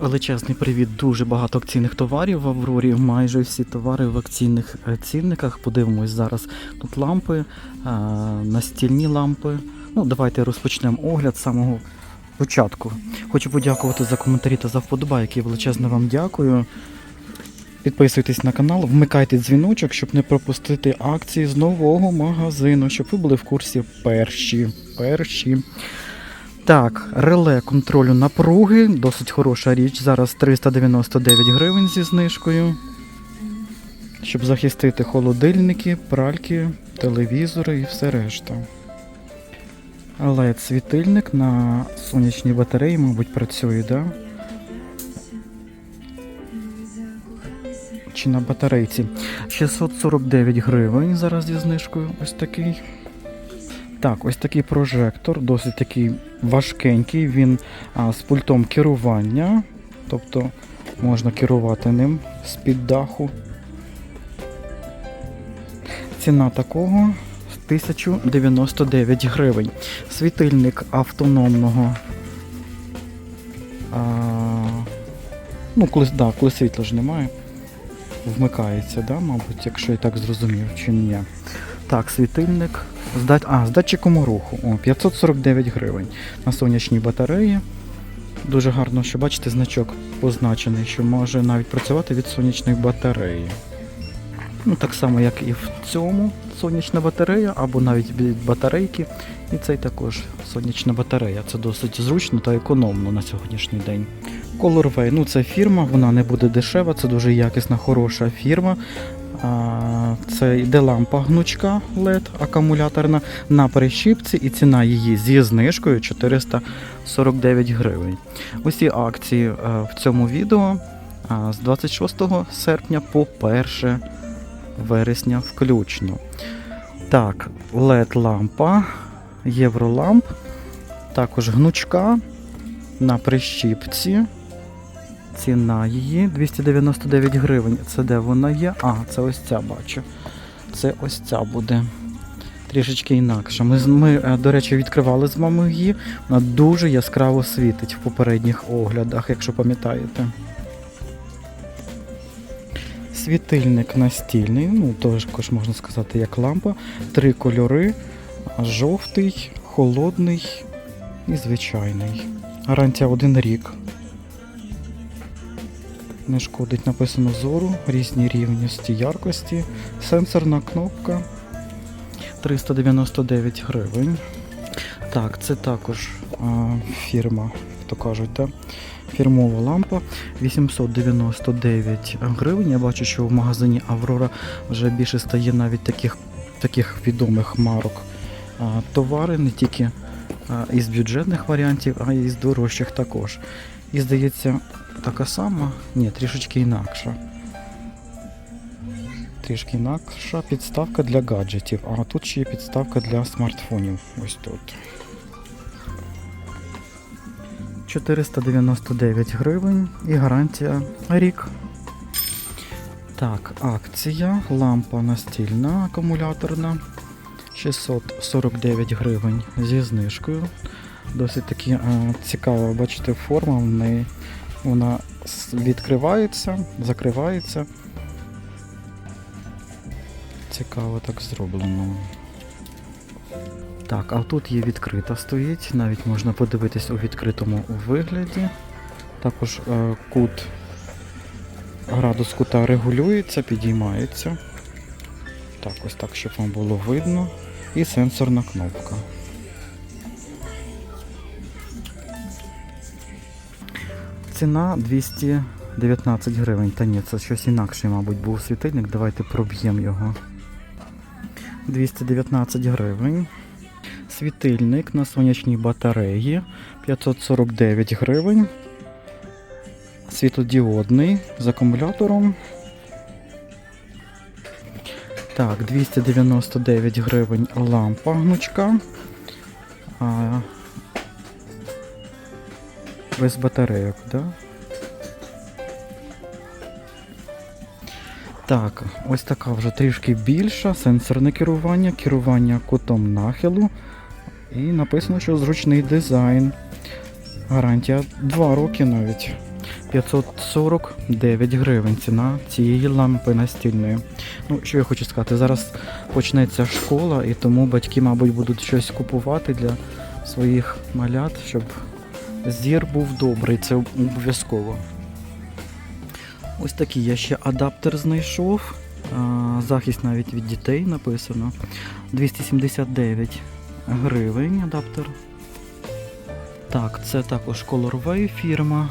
Величезний привіт, дуже багато акційних товарів в Аврорі. Майже всі товари в акційних е, цінниках. Подивимось зараз. Тут лампи, е, настільні лампи. Ну, давайте розпочнемо огляд з самого початку. Хочу подякувати за коментарі та за вподобайки. Величезно вам дякую. Підписуйтесь на канал, вмикайте дзвіночок, щоб не пропустити акції з нового магазину, щоб ви були в курсі перші. Перші. Так, реле контролю напруги, досить хороша річ. Зараз 399 гривень зі знижкою. Щоб захистити холодильники, пральки, телевізори і все решта. led світильник на сонячній батареї, мабуть, працює, да? Чи на батарейці? 649 гривень зараз зі знижкою. Ось такий. Так, ось такий прожектор, досить такий важкенький. Він а, з пультом керування, тобто можна керувати ним з-під даху. Ціна такого 1099 гривень. Світильник автономного. А, ну, коли, да, коли світла ж немає. Вмикається, да, мабуть, якщо я так зрозумів, чи ні. Так, світильник. З, дат... а, з датчиком руху. О, 549 гривень на сонячній батареї. Дуже гарно, що бачите, значок позначений, що може навіть працювати від сонячної батареї. Ну, так само, як і в цьому сонячна батарея, або навіть від батарейки. І цей також сонячна батарея. Це досить зручно та економно на сьогоднішній день. Colorway, ну це фірма, вона не буде дешева, це дуже якісна, хороша фірма. Це йде лампа гнучка LED акумуляторна на прищіпці, і ціна її зі знижкою 449 гривень. Усі акції е, в цьому відео з 26 серпня по 1 вересня включно. Так, LED лампа, євроламп, також гнучка на прищіпці. Ціна її 299 гривень. Це де вона є? А, це ось ця бачу. Це ось ця буде. Трішечки інакше. Ми, ми, е, до речі, відкривали з вами її. Вона дуже яскраво світить в попередніх оглядах, якщо пам'ятаєте. Світильник настільний, ну також можна сказати, як лампа. Три кольори: жовтий, холодний і звичайний. Гарантія один рік. Не шкодить написано зору, різні рівності яркості, сенсорна кнопка 399 гривень. Так, це також а, фірма, то кажуть, да? фірмова лампа 899 гривень. Я бачу, що в магазині Аврора вже більше стає навіть таких, таких відомих марок а, товари, не тільки а, із бюджетних варіантів, а й з дорожчих також. І здається, така сама, ні, трішечки інакша. Трішки інакша підставка для гаджетів, а тут ще є підставка для смартфонів. Ось тут. 499 гривень і гарантія рік. Так, акція, лампа настільна акумуляторна. 649 гривень зі знижкою. Досить таки е, цікава, бачите, форма в неї. Вона відкривається, закривається. Цікаво так зроблено. Так, а тут є відкрита стоїть, навіть можна подивитись у відкритому вигляді. Також е, кут, градус кута регулюється, підіймається. Так, ось так, щоб вам було видно. І сенсорна кнопка. Ціна 219 гривень. Та ні, це щось інакше, мабуть, був світильник. Давайте проб'ємо його. 219 гривень. Світильник на сонячній батареї 549 гривень. Світлодіодний з акумулятором. Так, 299 гривень лампа гнучка. Без батарейок, да? Так, ось така вже трішки більша, сенсорне керування, керування кутом нахилу. І написано, що зручний дизайн. Гарантія 2 роки навіть. 549 гривень ціна цієї лампи настільної. Ну, що я хочу сказати, зараз почнеться школа, і тому батьки, мабуть, будуть щось купувати для своїх малят, щоб зір був добрий, це обов'язково. Ось такий я ще адаптер знайшов. Захист навіть від дітей написано. 279 гривень адаптер. Так, це також Colorway фірма.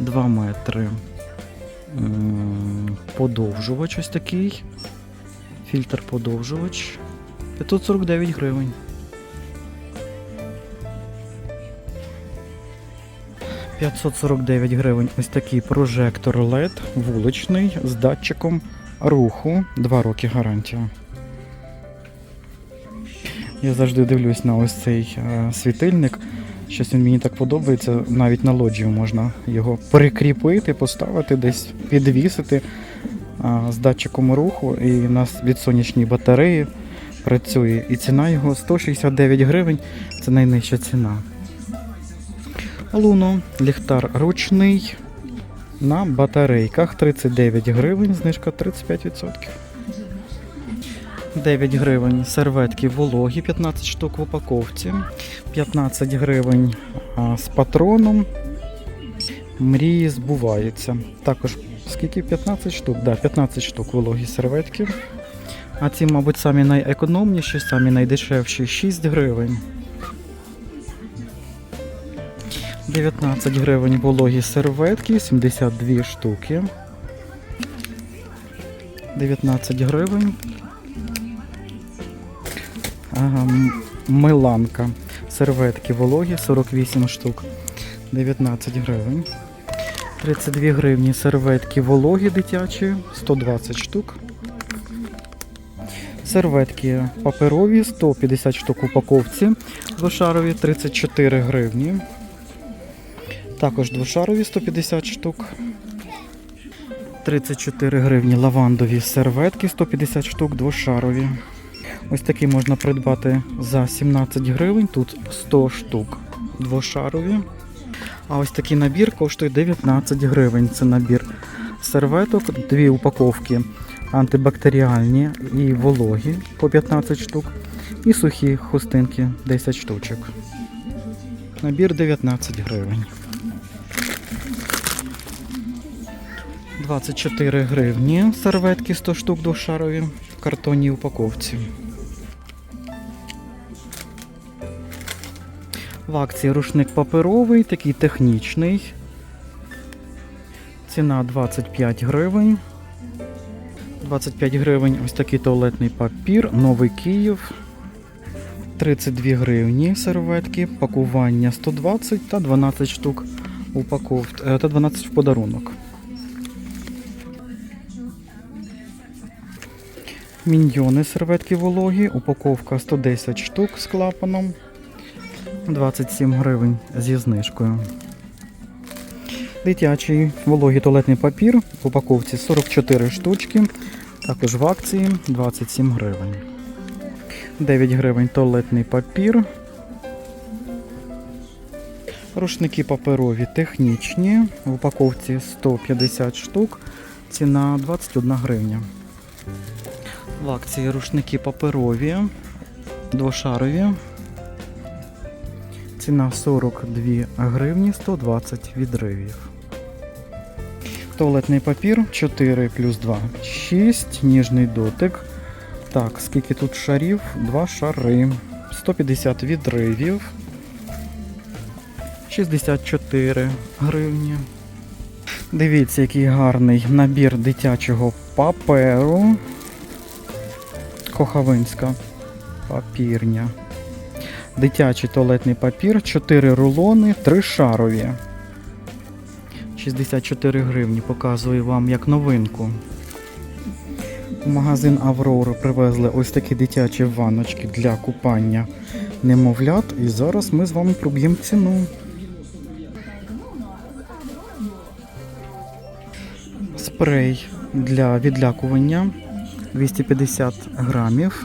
2 метри. Подовжувач ось такий. Фільтр подовжувач. 549 гривень. «549 гривень ось такий прожектор LED вуличний з датчиком руху. 2 роки гарантія. Я завжди дивлюсь на ось цей е, світильник. Щось він мені так подобається. Навіть на лоджію можна його прикріпити, поставити десь, підвісити а, з датчиком руху. І у нас від сонячної батареї працює. І ціна його 169 гривень. Це найнижча ціна. Луно, ліхтар ручний на батарейках 39 гривень, знижка 35%. 9 гривень серветки вологі, 15 штук в упаковці, 15 гривень а, з патроном. Мрії збуваються. Також скільки? 15 штук? Да, 15 штук вологі серветки. А ці, мабуть, самі найекономніші, самі найдешевші 6 гривень. 19 гривень вологі серветки, 72 штуки. 19 гривень. Ага, миланка. Серветки вологі 48 штук. 19 гривень. 32 гривні серветки вологі дитячі 120 штук. Серветки паперові 150 штук упаковці. Двошарові 34 гривні. Також двошарові 150 штук. 34 гривні лавандові серветки 150 штук, двошарові. Ось такі можна придбати за 17 гривень, тут 100 штук двошарові. А ось такий набір коштує 19 гривень. Це набір серветок, дві упаковки антибактеріальні і вологі по 15 штук. І сухі хустинки 10 штучок. Набір 19 гривень. 24 гривні серветки 100 штук двошарові в картонній упаковці. В акції рушник паперовий, такий технічний. Ціна 25 гривень. 25 гривень ось такий туалетний папір, новий Київ. 32 гривні серветки, пакування 120 та 12 штук упаков... е, та 12 в подарунок. Міньйони серветки вологі, упаковка 110 штук з клапаном. 27 гривень зі знижкою. Дитячий вологий туалетний папір в упаковці 44 штучки. Також в акції 27 гривень. 9 гривень туалетний папір. Рушники паперові технічні. В упаковці 150 штук. Ціна 21 гривня. В акції рушники паперові, двошарові. Ціна 42 гривні 120 відривів. Туалетний папір 4 плюс 2 6, ніжний дотик. Так, скільки тут шарів? Два шари. 150 відривів. 64 гривні. Дивіться, який гарний набір дитячого паперу. Кохавинська папірня. Дитячий туалетний папір, 4 рулони, 3 шарові. 64 гривні показую вам як новинку. У магазин Аврора привезли ось такі дитячі ванночки для купання немовлят. І зараз ми з вами проб'ємо ціну. Спрей для відлякування 250 грамів,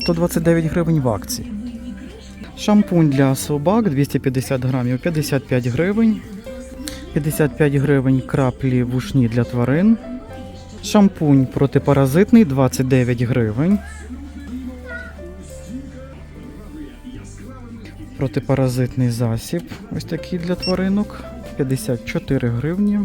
129 гривень в акції. Шампунь для собак 250 грамів 55 гривень. 55 гривень краплі вушні для тварин. Шампунь протипаразитний 29 гривень. Протипаразитний засіб. Ось такий для тваринок. 54 гривні.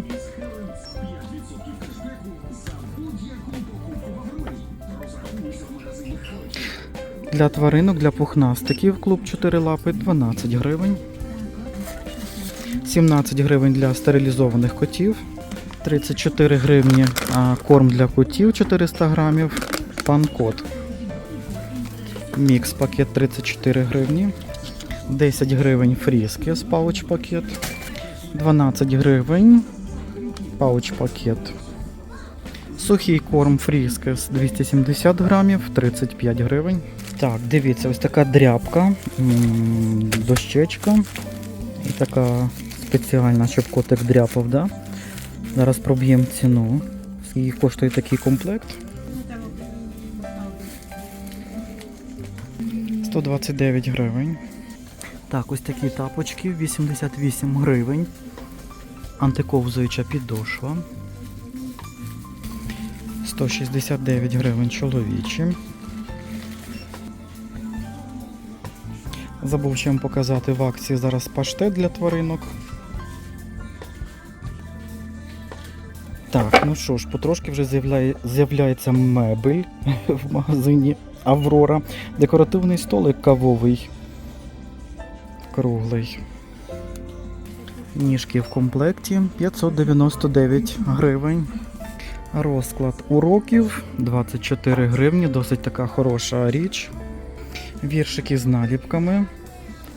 Для тваринок, для пухнастиків клуб 4 лапи 12 гривень. 17 гривень для стерилізованих котів. 34 гривні корм для котів 400 грамів. Пан кот. Мікс пакет 34 гривні. 10 гривень фріски з пауч пакет. 12 гривень пауч пакет. Сухий корм фріскес 270 грамів, 35 гривень. Так, дивіться, ось така дрябка, дощечка. І така спеціальна, щоб котик дряпав, да? Зараз проб'ємо ціну. Скільки коштує такий комплект? 129 гривень. Так, ось такі тапочки, 88 гривень. Антиковзуюча підошва. 169 гривень чоловічі. Забув ще вам показати в акції зараз паштет для тваринок. Так, ну що ж, потрошки вже з'являє, з'являється мебель в магазині Аврора. Декоративний столик кавовий. Круглий. Ніжки в комплекті 599 гривень. Розклад уроків 24 гривні, досить така хороша річ. Віршики з наліпками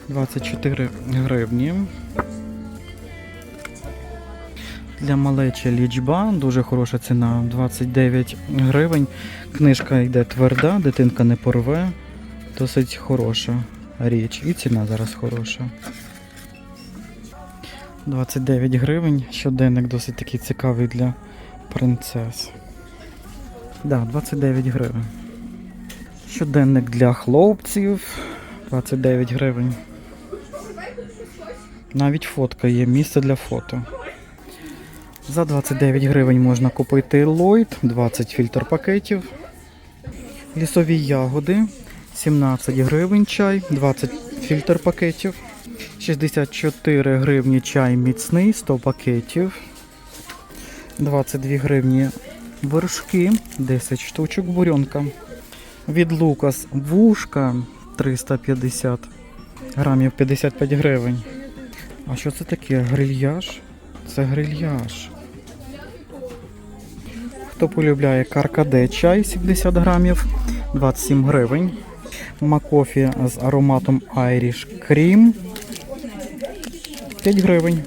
24 гривні. Для малечі лічба, дуже хороша ціна 29 гривень. Книжка йде тверда, дитинка не порве. Досить хороша річ. І ціна зараз хороша. 29 гривень. Щоденник досить такий цікавий для принцес. Да, 29 гривень. Щоденник для хлопців 29 гривень. Навіть фотка є, місце для фото. За 29 гривень можна купити Lloyd, 20 фільтр пакетів. Лісові ягоди 17 гривень чай, 20 фільтр пакетів. 64 гривні чай міцний, 100 пакетів. 22 гривні вершки, 10 штучок бурьонка. Від Лукас вушка 350 грамів 55 гривень. А що це таке? Грильяж? Це грильяж. Хто полюбляє каркаде чай 70 грамів 27 гривень. Макофі з ароматом Irish Cream 5 гривень.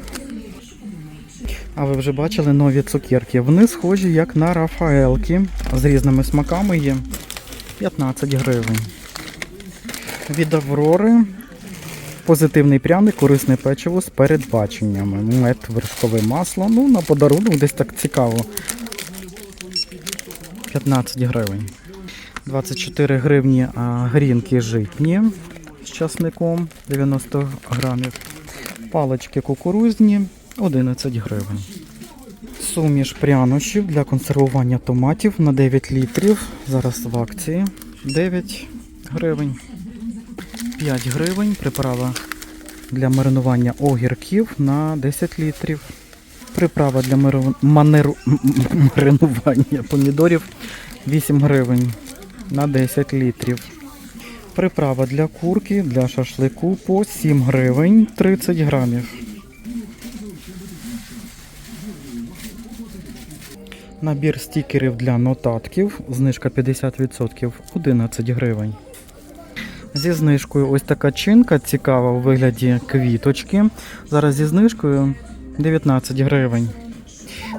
А ви вже бачили нові цукерки. Вони схожі як на Рафаелки. З різними смаками є 15 гривень. Від Аврори позитивний пряник, корисне печиво з передбаченнями. Мед, вершкове масло. Ну, на подарунок десь так цікаво. 15 гривень. 24 гривні грінки житні з часником 90 грамів. Палички кукурузні 11 гривень. Суміш прянощів для консервування томатів на 9 літрів. Зараз в акції 9 гривень. 5 гривень. Приправа для маринування огірків на 10 літрів. Приправа для мару... манеру... маринування помідорів 8 гривень на 10 літрів. Приправа для курки, для шашлику по 7 гривень 30 грамів. Набір стікерів для нотатків. Знижка 50% 11 гривень. Зі знижкою ось така чинка цікава у вигляді квіточки. Зараз зі знижкою 19 гривень.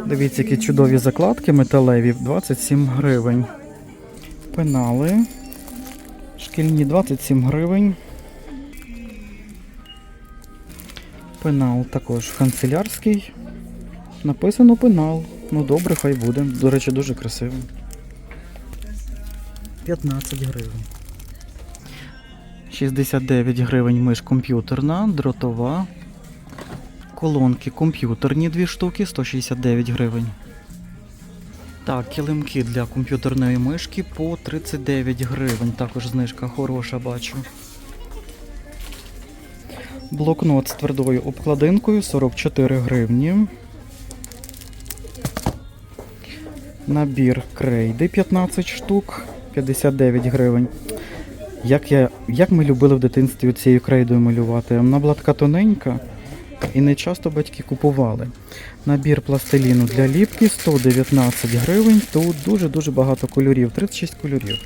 Дивіться, які чудові закладки металеві 27 гривень. Пенали. Шкільні 27 гривень. Пенал також канцелярський. Написано пенал. Ну добре, хай буде. До речі, дуже красивий. 15 гривень. 69 гривень миш комп'ютерна, дротова. колонки комп'ютерні дві штуки 169 гривень. Так, килимки для комп'ютерної мишки по 39 гривень. Також знижка хороша, бачу. Блокнот з твердою обкладинкою 44 гривні. Набір крейди 15 штук 59 гривень. Як, я, як ми любили в дитинстві цією крейдою малювати? Вона була така тоненька і не часто батьки купували. Набір пластиліну для ліпки 119 гривень. Тут дуже-дуже багато кольорів, 36 кольорів.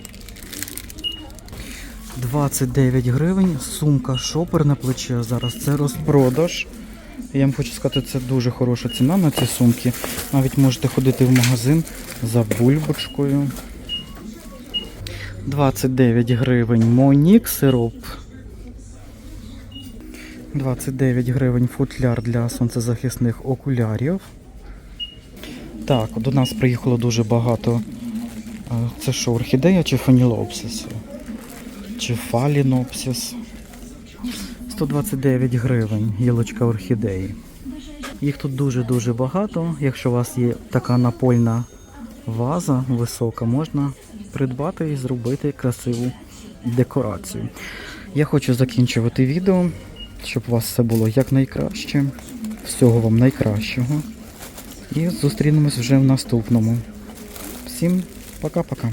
29 гривень. Сумка шопер на плече зараз. Це розпродаж. Я вам хочу сказати, це дуже хороша ціна на ці сумки. Навіть можете ходити в магазин за бульбочкою. 29 гривень Монік сироп. 29 гривень футляр для сонцезахисних окулярів. Так, до нас приїхало дуже багато. е, Це що, орхідея чи фанілопсис? Чи фалінопсис? 129 гривень гілочка орхідеї. Їх тут дуже-дуже багато. Якщо у вас є така напольна ваза висока, можна придбати і зробити красиву декорацію. Я хочу закінчувати відео, щоб у вас все було якнайкраще. Всього вам найкращого. І зустрінемось вже в наступному. Всім пока-пока.